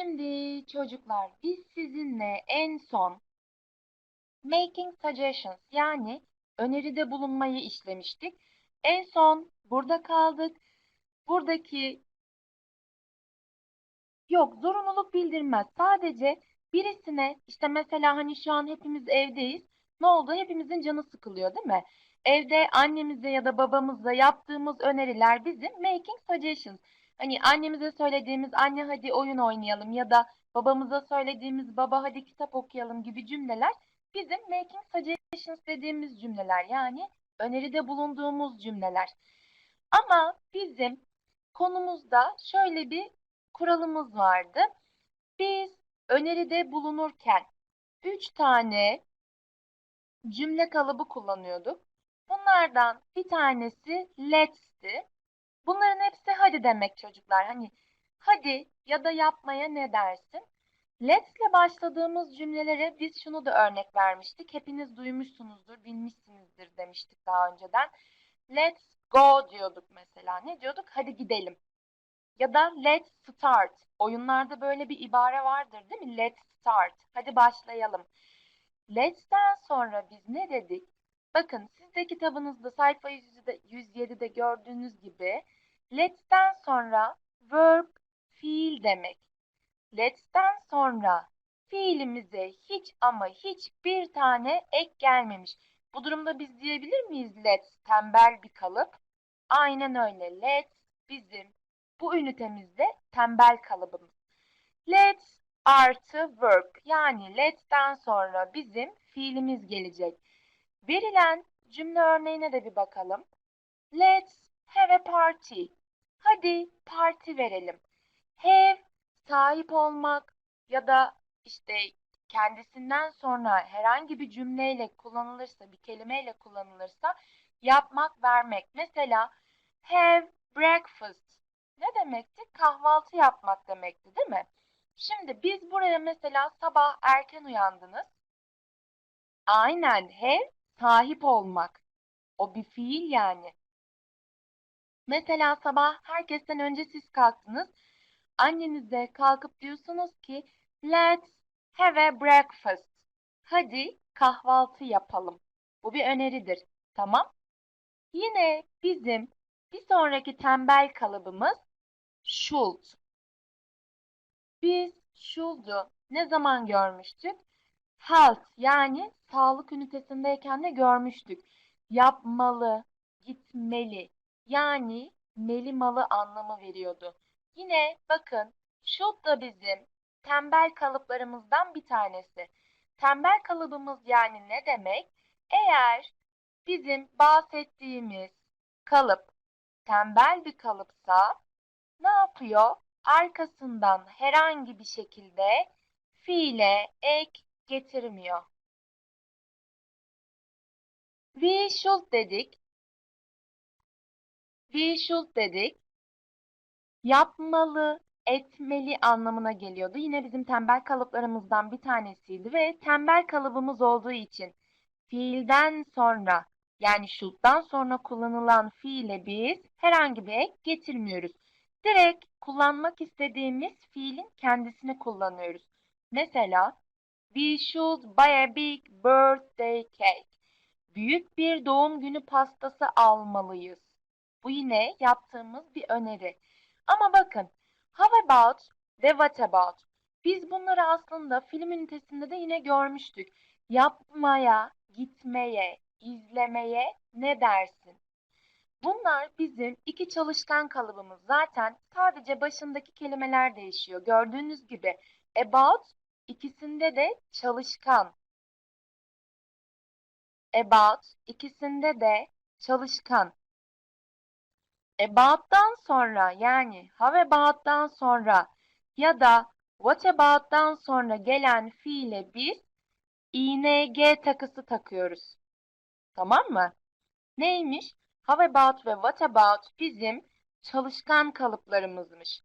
Şimdi çocuklar biz sizinle en son making suggestions yani öneride bulunmayı işlemiştik. En son burada kaldık. Buradaki yok zorunluluk bildirmez. Sadece birisine işte mesela hani şu an hepimiz evdeyiz. Ne oldu? Hepimizin canı sıkılıyor değil mi? Evde annemize ya da babamıza yaptığımız öneriler bizim making suggestions. Hani annemize söylediğimiz anne hadi oyun oynayalım ya da babamıza söylediğimiz baba hadi kitap okuyalım gibi cümleler bizim making suggestions dediğimiz cümleler yani öneride bulunduğumuz cümleler. Ama bizim konumuzda şöyle bir kuralımız vardı. Biz öneride bulunurken 3 tane cümle kalıbı kullanıyorduk. Bunlardan bir tanesi let'sti. Bunların hepsi hadi demek çocuklar. Hani hadi ya da yapmaya ne dersin? Let's'le başladığımız cümlelere biz şunu da örnek vermiştik. Hepiniz duymuşsunuzdur, bilmişsinizdir demiştik daha önceden. Let's go diyorduk mesela. Ne diyorduk? Hadi gidelim. Ya da let's start. Oyunlarda böyle bir ibare vardır değil mi? Let's start. Hadi başlayalım. Let's'ten sonra biz ne dedik? Bakın siz de kitabınızda sayfa 107'de, 107'de gördüğünüz gibi let's'ten sonra verb fiil demek. Let's'ten sonra fiilimize hiç ama hiçbir tane ek gelmemiş. Bu durumda biz diyebilir miyiz let's tembel bir kalıp? Aynen öyle. Let's bizim bu ünitemizde tembel kalıbımız. Let's artı verb yani let'ten sonra bizim fiilimiz gelecek. Verilen cümle örneğine de bir bakalım. Let's have a party. Hadi parti verelim. Have sahip olmak ya da işte kendisinden sonra herhangi bir cümleyle kullanılırsa, bir kelimeyle kullanılırsa yapmak, vermek. Mesela have breakfast ne demekti? Kahvaltı yapmak demekti değil mi? Şimdi biz buraya mesela sabah erken uyandınız. Aynen have sahip olmak. O bir fiil yani. Mesela sabah herkesten önce siz kalktınız. Annenize kalkıp diyorsunuz ki let's have a breakfast. Hadi kahvaltı yapalım. Bu bir öneridir. Tamam? Yine bizim bir sonraki tembel kalıbımız should. Biz should'u ne zaman görmüştük? Health yani sağlık ünitesindeyken de görmüştük. Yapmalı, gitmeli yani melimalı anlamı veriyordu. Yine bakın should da bizim tembel kalıplarımızdan bir tanesi. Tembel kalıbımız yani ne demek? Eğer bizim bahsettiğimiz kalıp tembel bir kalıpsa ne yapıyor? Arkasından herhangi bir şekilde fiile ek getirmiyor. We should dedik. We should dedik. Yapmalı, etmeli anlamına geliyordu. Yine bizim tembel kalıplarımızdan bir tanesiydi ve tembel kalıbımız olduğu için fiilden sonra yani should'dan sonra kullanılan fiile biz herhangi bir ek getirmiyoruz. Direkt kullanmak istediğimiz fiilin kendisini kullanıyoruz. Mesela we should buy a big birthday cake. Büyük bir doğum günü pastası almalıyız. Bu yine yaptığımız bir öneri. Ama bakın, how about ve what about? Biz bunları aslında film ünitesinde de yine görmüştük. Yapmaya, gitmeye, izlemeye ne dersin? Bunlar bizim iki çalışkan kalıbımız. Zaten sadece başındaki kelimeler değişiyor. Gördüğünüz gibi about ikisinde de çalışkan. About ikisinde de çalışkan. About'tan sonra yani how about'tan sonra ya da what about'tan sonra gelen fiile biz ing takısı takıyoruz. Tamam mı? Neymiş? How about ve what about bizim çalışkan kalıplarımızmış.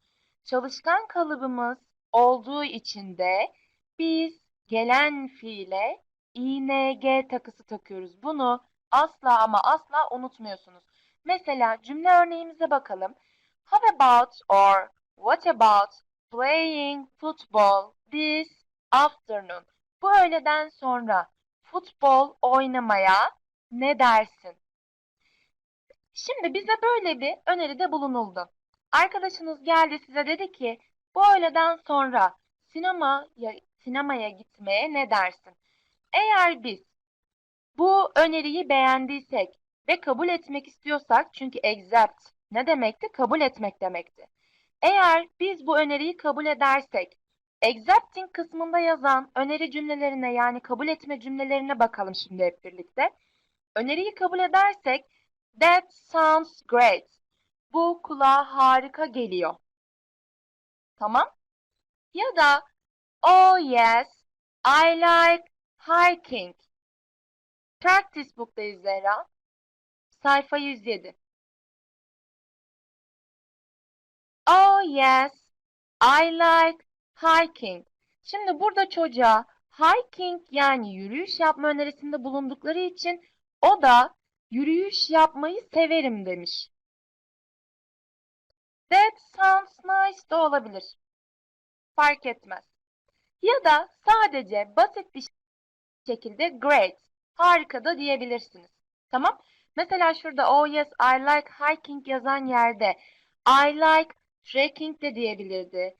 Çalışkan kalıbımız olduğu için de biz gelen fiile ing takısı takıyoruz. Bunu asla ama asla unutmuyorsunuz. Mesela cümle örneğimize bakalım. How about or what about playing football this afternoon. Bu öğleden sonra futbol oynamaya ne dersin? Şimdi bize böyle bir öneride bulunuldu. Arkadaşınız geldi size dedi ki bu öğleden sonra sinemaya, sinemaya gitmeye ne dersin? Eğer biz bu öneriyi beğendiysek ve kabul etmek istiyorsak çünkü accept ne demekti? Kabul etmek demekti. Eğer biz bu öneriyi kabul edersek accepting kısmında yazan öneri cümlelerine yani kabul etme cümlelerine bakalım şimdi hep birlikte. Öneriyi kabul edersek that sounds great. Bu kulağa harika geliyor. Tamam? Ya da oh yes, I like hiking. Practice book'tayız Zehra. Sayfa 107. Oh yes, I like hiking. Şimdi burada çocuğa hiking yani yürüyüş yapma önerisinde bulundukları için o da yürüyüş yapmayı severim demiş. That sounds nice de olabilir. Fark etmez. Ya da sadece basit bir şekilde great, harika da diyebilirsiniz. Tamam? Mesela şurada oh yes I like hiking yazan yerde I like trekking de diyebilirdi.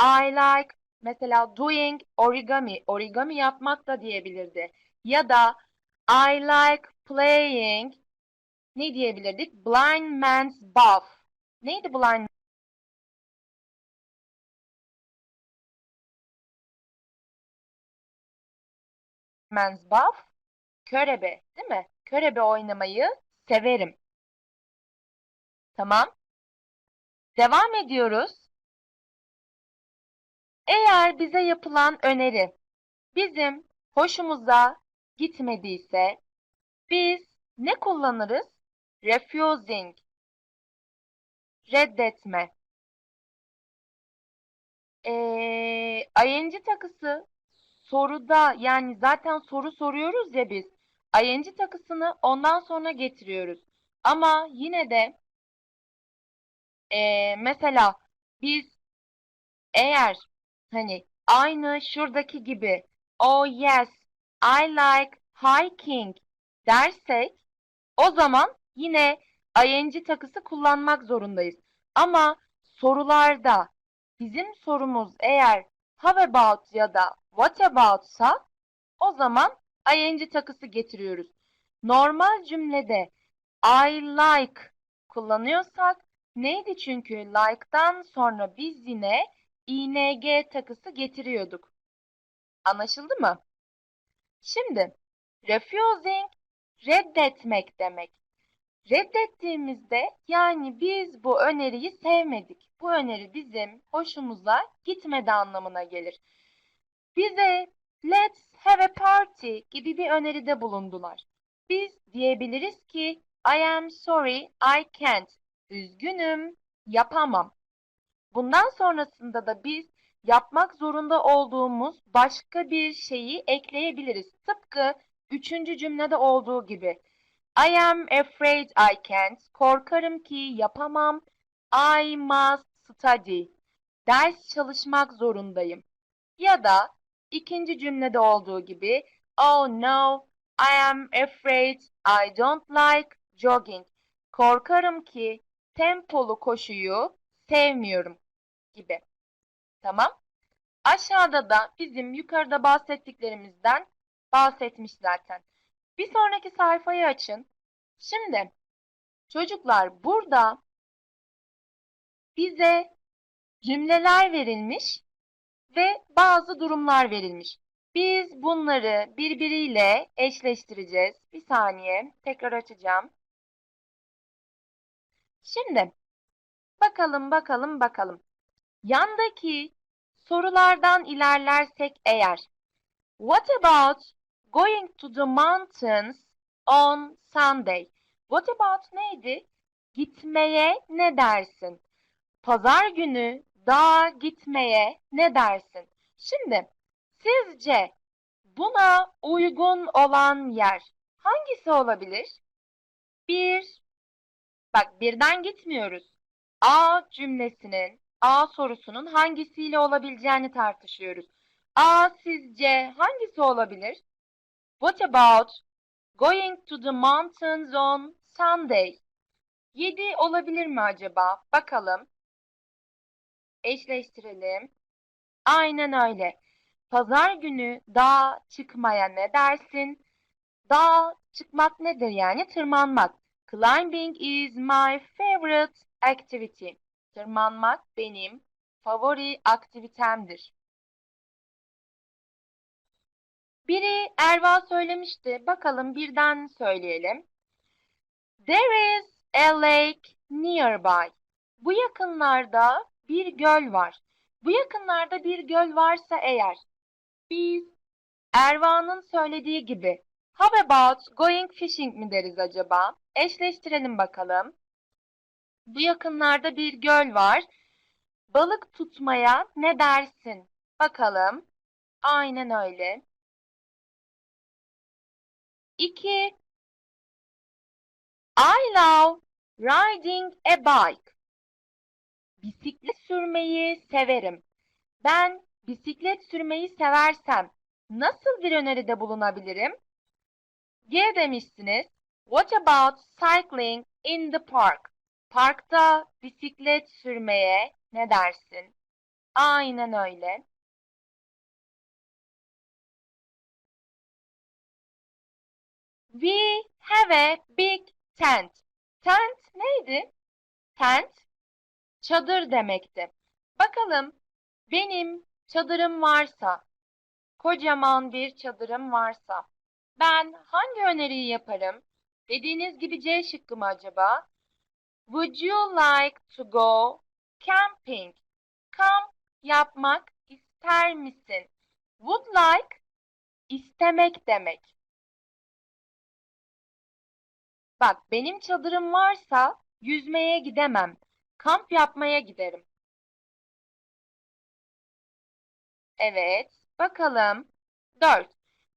I like mesela doing origami, origami yapmak da diyebilirdi. Ya da I like playing ne diyebilirdik? Blind man's buff. Neydi blind man's buff? Körebe, değil mi? Körebe oynamayı severim. Tamam. Devam ediyoruz. Eğer bize yapılan öneri bizim hoşumuza gitmediyse biz ne kullanırız? Refusing. Reddetme. Ee, ing takısı soruda yani zaten soru soruyoruz ya biz. ing takısını ondan sonra getiriyoruz. Ama yine de e, mesela biz eğer hani aynı şuradaki gibi oh yes I like hiking dersek o zaman yine ing takısı kullanmak zorundayız. Ama sorularda bizim sorumuz eğer how about ya da what about'sa o zaman ing takısı getiriyoruz. Normal cümlede I like kullanıyorsak neydi çünkü like'dan sonra biz yine ing takısı getiriyorduk. Anlaşıldı mı? Şimdi refusing reddetmek demek. Reddettiğimizde yani biz bu öneriyi sevmedik. Bu öneri bizim hoşumuza gitmedi anlamına gelir. Bize let's have a party gibi bir öneride bulundular. Biz diyebiliriz ki I am sorry I can't. Üzgünüm, yapamam. Bundan sonrasında da biz yapmak zorunda olduğumuz başka bir şeyi ekleyebiliriz. Tıpkı üçüncü cümlede olduğu gibi. I am afraid I can't. Korkarım ki yapamam. I must study. Ders çalışmak zorundayım. Ya da ikinci cümlede olduğu gibi Oh no, I am afraid I don't like jogging. Korkarım ki tempolu koşuyu sevmiyorum gibi. Tamam. Aşağıda da bizim yukarıda bahsettiklerimizden bahsetmiş zaten. Bir sonraki sayfayı açın. Şimdi çocuklar burada bize cümleler verilmiş ve bazı durumlar verilmiş. Biz bunları birbiriyle eşleştireceğiz. Bir saniye tekrar açacağım. Şimdi bakalım bakalım bakalım. Yandaki sorulardan ilerlersek eğer What about going to the mountains on Sunday? What about neydi? Gitmeye ne dersin? Pazar günü dağa gitmeye ne dersin? Şimdi sizce buna uygun olan yer hangisi olabilir? Bir, bak birden gitmiyoruz. A cümlesinin A sorusunun hangisiyle olabileceğini tartışıyoruz. A sizce hangisi olabilir? What about going to the mountains on Sunday? 7 olabilir mi acaba? Bakalım. Eşleştirelim. Aynen öyle. Pazar günü dağa çıkmaya ne dersin? Dağa çıkmak nedir yani? Tırmanmak. Climbing is my favorite activity. Tırmanmak benim favori aktivitemdir. Biri Erva söylemişti. Bakalım birden söyleyelim. There is a lake nearby. Bu yakınlarda bir göl var. Bu yakınlarda bir göl varsa eğer biz Erva'nın söylediği gibi How about going fishing mi deriz acaba? Eşleştirelim bakalım. Bu yakınlarda bir göl var. Balık tutmaya ne dersin? Bakalım. Aynen öyle. 2. I love riding a bike. Bisiklet sürmeyi severim. Ben bisiklet sürmeyi seversem nasıl bir öneride bulunabilirim? G demişsiniz. What about cycling in the park? Parkta bisiklet sürmeye ne dersin? Aynen öyle. We have a big tent. Tent neydi? Tent çadır demekti. Bakalım benim çadırım varsa, kocaman bir çadırım varsa ben hangi öneriyi yaparım? Dediğiniz gibi C şıkkı mı acaba? Would you like to go camping? Kamp yapmak ister misin? Would like istemek demek. Bak benim çadırım varsa yüzmeye gidemem. Kamp yapmaya giderim. Evet, bakalım. 4.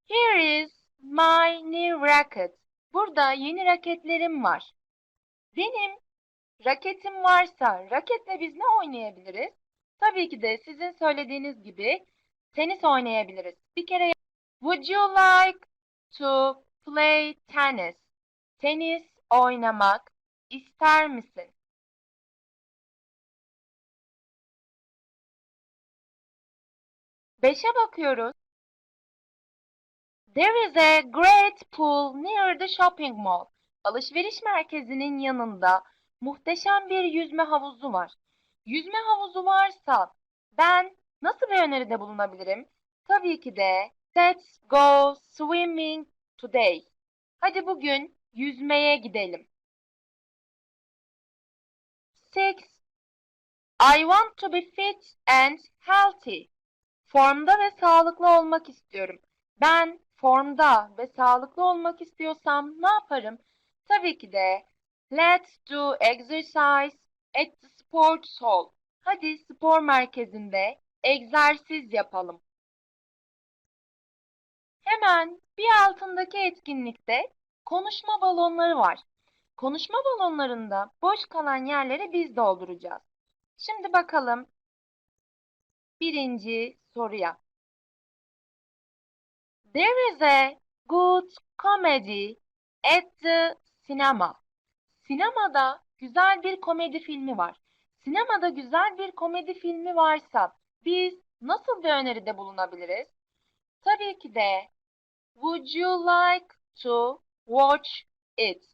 Here is my new racket. Burada yeni raketlerim var. Benim raketim varsa raketle biz ne oynayabiliriz? Tabii ki de sizin söylediğiniz gibi tenis oynayabiliriz. Bir kere Would you like to play tennis? Tenis oynamak ister misin? Beşe bakıyoruz. There is a great pool near the shopping mall. Alışveriş merkezinin yanında muhteşem bir yüzme havuzu var. Yüzme havuzu varsa ben nasıl bir öneride bulunabilirim? Tabii ki de let's go swimming today. Hadi bugün yüzmeye gidelim. 6. I want to be fit and healthy. Formda ve sağlıklı olmak istiyorum. Ben formda ve sağlıklı olmak istiyorsam ne yaparım? Tabii ki de let's do exercise at the sports hall. Hadi spor merkezinde egzersiz yapalım. Hemen bir altındaki etkinlikte konuşma balonları var. Konuşma balonlarında boş kalan yerleri biz dolduracağız. Şimdi bakalım birinci soruya. There is a good comedy at the cinema. Sinemada güzel bir komedi filmi var. Sinemada güzel bir komedi filmi varsa biz nasıl bir öneride bulunabiliriz? Tabii ki de Would you like to watch it?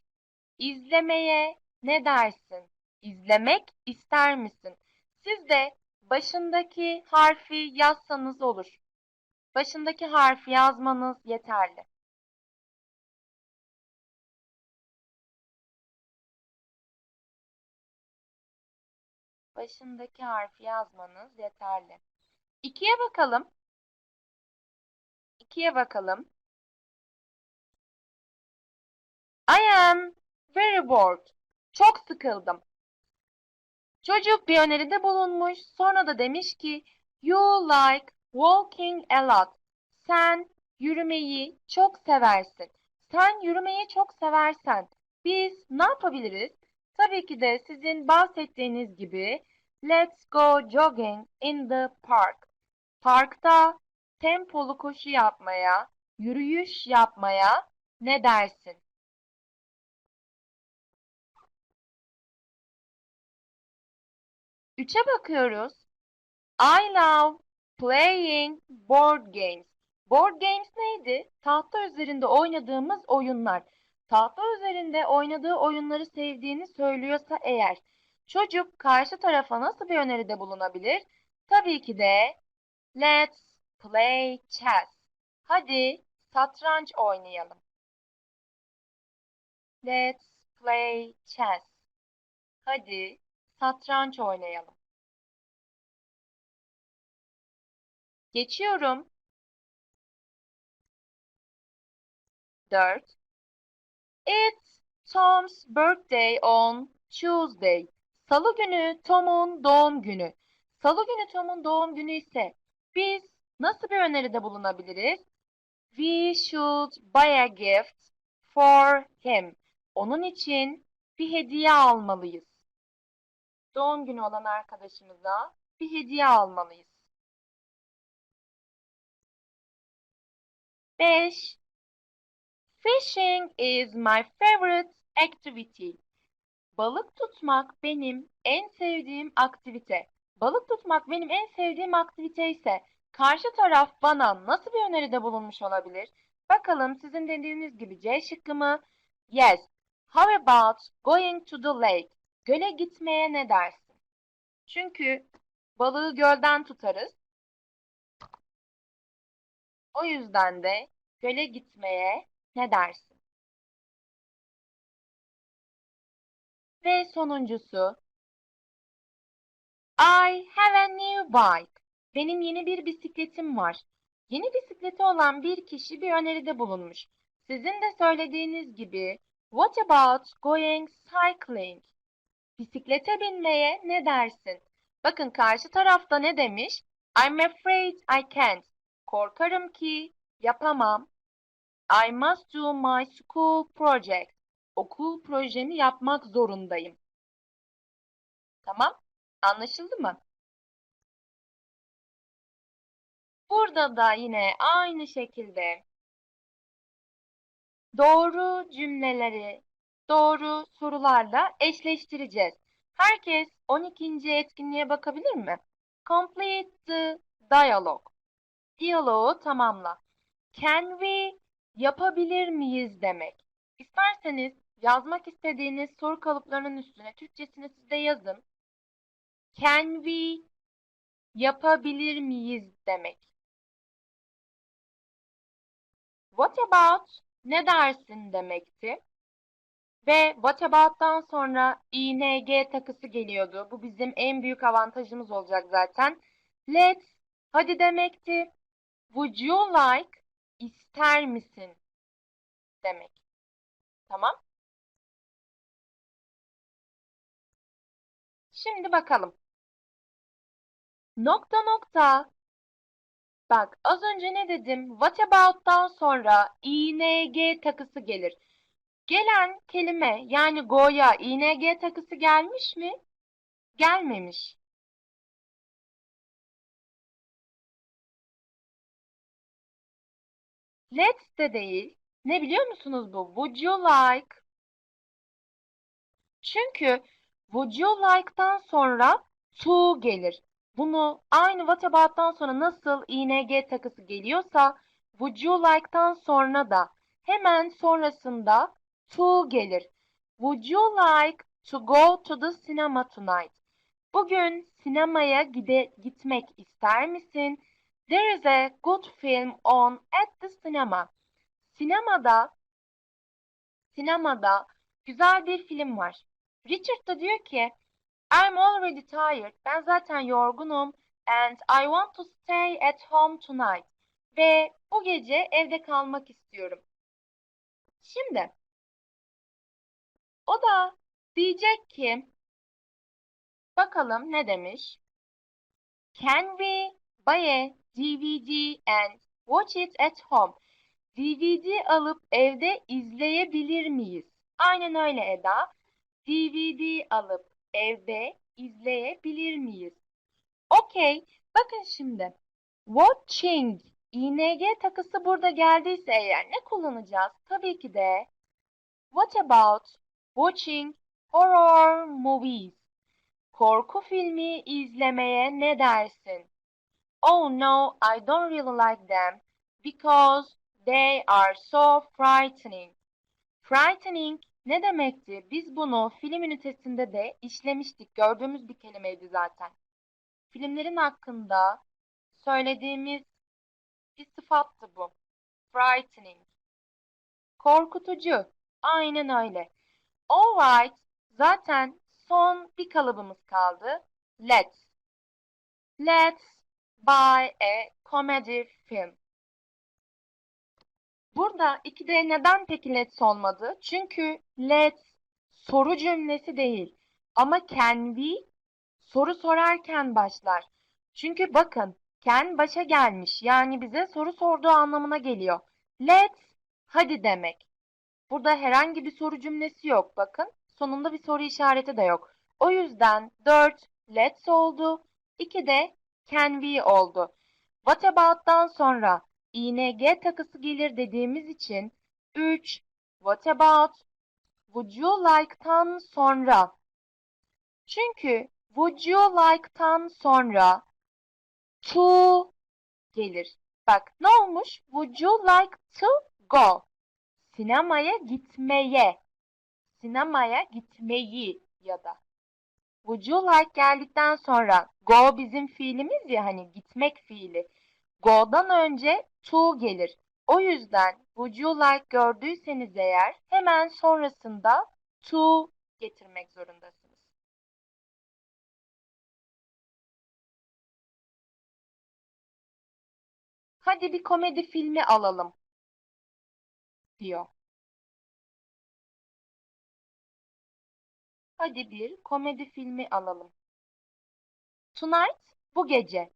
İzlemeye ne dersin? İzlemek ister misin? Siz de başındaki harfi yazsanız olur. Başındaki harfi yazmanız yeterli. Başındaki harfi yazmanız yeterli. İkiye bakalım. İkiye bakalım. I am very bored. Çok sıkıldım. Çocuk bir öneride bulunmuş. Sonra da demiş ki you like walking a lot. Sen yürümeyi çok seversin. Sen yürümeyi çok seversen biz ne yapabiliriz? Tabii ki de sizin bahsettiğiniz gibi Let's go jogging in the park. Parkta tempolu koşu yapmaya, yürüyüş yapmaya ne dersin? Üçe bakıyoruz. I love playing board games. Board games neydi? Tahta üzerinde oynadığımız oyunlar. Tahta üzerinde oynadığı oyunları sevdiğini söylüyorsa eğer çocuk karşı tarafa nasıl bir öneride bulunabilir? Tabii ki de let's play chess. Hadi satranç oynayalım. Let's play chess. Hadi satranç oynayalım. Geçiyorum. 4. It's Tom's birthday on Tuesday. Salı günü Tom'un doğum günü. Salı günü Tom'un doğum günü ise biz nasıl bir öneride bulunabiliriz? We should buy a gift for him. Onun için bir hediye almalıyız. Doğum günü olan arkadaşımıza bir hediye almalıyız. 5. Fishing is my favorite activity. Balık tutmak benim en sevdiğim aktivite. Balık tutmak benim en sevdiğim aktivite ise karşı taraf bana nasıl bir öneride bulunmuş olabilir? Bakalım sizin dediğiniz gibi C şıkkı mı? Yes. How about going to the lake? Göle gitmeye ne dersin? Çünkü balığı gölden tutarız. O yüzden de göle gitmeye ne dersin? Ve sonuncusu I have a new bike. Benim yeni bir bisikletim var. Yeni bisikleti olan bir kişi bir öneride bulunmuş. Sizin de söylediğiniz gibi What about going cycling? Bisiklete binmeye ne dersin? Bakın karşı tarafta ne demiş? I'm afraid I can't. Korkarım ki yapamam. I must do my school project. Okul projemi yapmak zorundayım. Tamam? Anlaşıldı mı? Burada da yine aynı şekilde doğru cümleleri doğru sorularla eşleştireceğiz. Herkes 12. etkinliğe bakabilir mi? Complete the dialogue. Diyaloğu tamamla. Can we yapabilir miyiz demek. İsterseniz yazmak istediğiniz soru kalıplarının üstüne Türkçesini siz de yazın. Can we yapabilir miyiz demek. What about ne dersin demekti. Ve what about'tan sonra ing takısı geliyordu. Bu bizim en büyük avantajımız olacak zaten. Let's hadi demekti. Would you like ister misin demek. Tamam? Şimdi bakalım. Nokta nokta. Bak az önce ne dedim? What about'tan sonra ing takısı gelir. Gelen kelime yani go'ya ing takısı gelmiş mi? Gelmemiş. Let's de değil. Ne biliyor musunuz bu? Would you like? Çünkü would you like'tan sonra to gelir. Bunu aynı what about'tan sonra nasıl ing takısı geliyorsa would you like'tan sonra da hemen sonrasında to gelir. Would you like to go to the cinema tonight? Bugün sinemaya gide gitmek ister misin? There is a good film on at the cinema. Sinemada sinemada güzel bir film var. Richard da diyor ki I'm already tired. Ben zaten yorgunum and I want to stay at home tonight. Ve bu gece evde kalmak istiyorum. Şimdi o da diyecek ki bakalım ne demiş? Can we buy a DVD and watch it at home? DVD alıp evde izleyebilir miyiz? Aynen öyle Eda. DVD alıp evde izleyebilir miyiz? Okey, bakın şimdi. Watching, ing takısı burada geldiyse eğer ne kullanacağız? Tabii ki de What about watching horror movies? Korku filmi izlemeye ne dersin? Oh no, I don't really like them because they are so frightening. Frightening ne demekti? Biz bunu film ünitesinde de işlemiştik. Gördüğümüz bir kelimeydi zaten. Filmlerin hakkında söylediğimiz bir sıfattı bu. Frightening. Korkutucu. Aynen öyle. Alright. Zaten son bir kalıbımız kaldı. Let's. Let's buy a comedy film. Burada ikide neden peki let's olmadı? Çünkü let's soru cümlesi değil. Ama can we soru sorarken başlar. Çünkü bakın can başa gelmiş. Yani bize soru sorduğu anlamına geliyor. Let's hadi demek. Burada herhangi bir soru cümlesi yok. Bakın sonunda bir soru işareti de yok. O yüzden 4 let's oldu. 2 de can we oldu. What about'tan sonra ing takısı gelir dediğimiz için 3 what about would you like'tan sonra çünkü would you like'tan sonra to gelir. Bak ne olmuş? Would you like to go? Sinemaya gitmeye. Sinemaya gitmeyi ya da. Would you like geldikten sonra go bizim fiilimiz ya hani gitmek fiili. Go'dan önce to gelir. O yüzden would you like gördüyseniz eğer hemen sonrasında to getirmek zorundasınız. Hadi bir komedi filmi alalım diyor. Hadi bir komedi filmi alalım. Tonight, bu gece.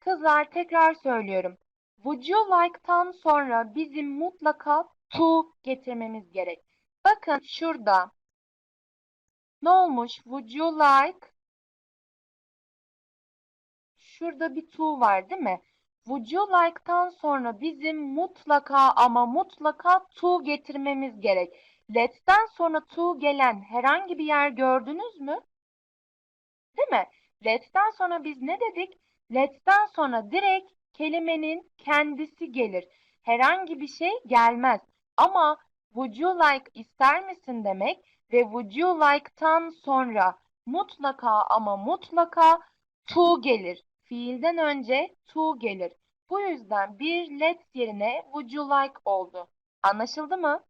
Kızlar tekrar söylüyorum. Would you like'tan sonra bizim mutlaka to getirmemiz gerek. Bakın şurada. Ne olmuş? Would you like? Şurada bir to var değil mi? Would you like'tan sonra bizim mutlaka ama mutlaka to getirmemiz gerek. Let'ten sonra to gelen herhangi bir yer gördünüz mü? Değil mi? Let'ten sonra biz ne dedik? Let'ten sonra direkt kelimenin kendisi gelir. Herhangi bir şey gelmez. Ama would you like ister misin demek ve would you like'tan sonra mutlaka ama mutlaka to gelir. Fiilden önce to gelir. Bu yüzden bir let's yerine would you like oldu. Anlaşıldı mı?